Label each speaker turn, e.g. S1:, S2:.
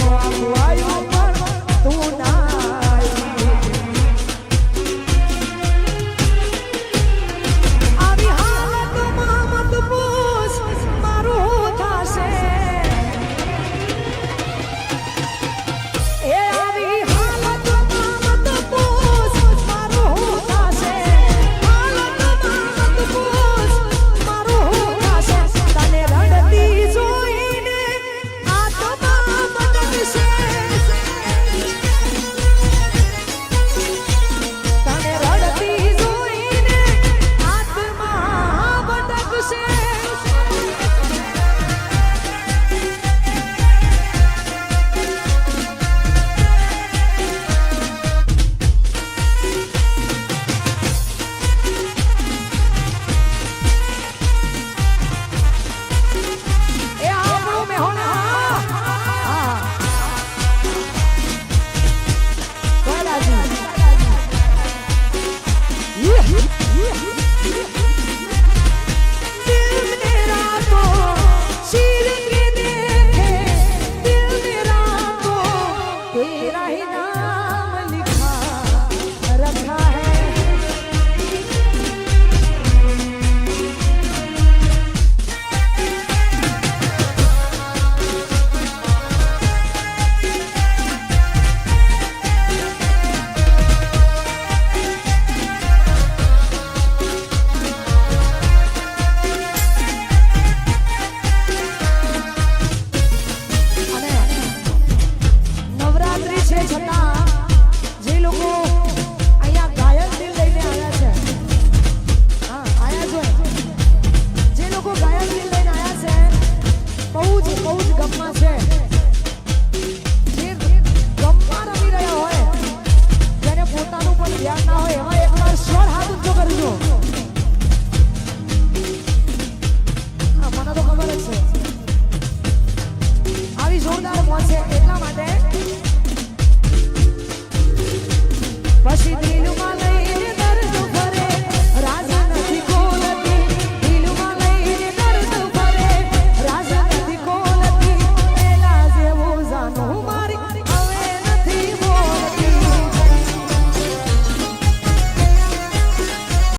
S1: Wow, wow. બહુ છે જે ગમમાં હોય જેને પોતાનું પણ ધ્યાન ના હોય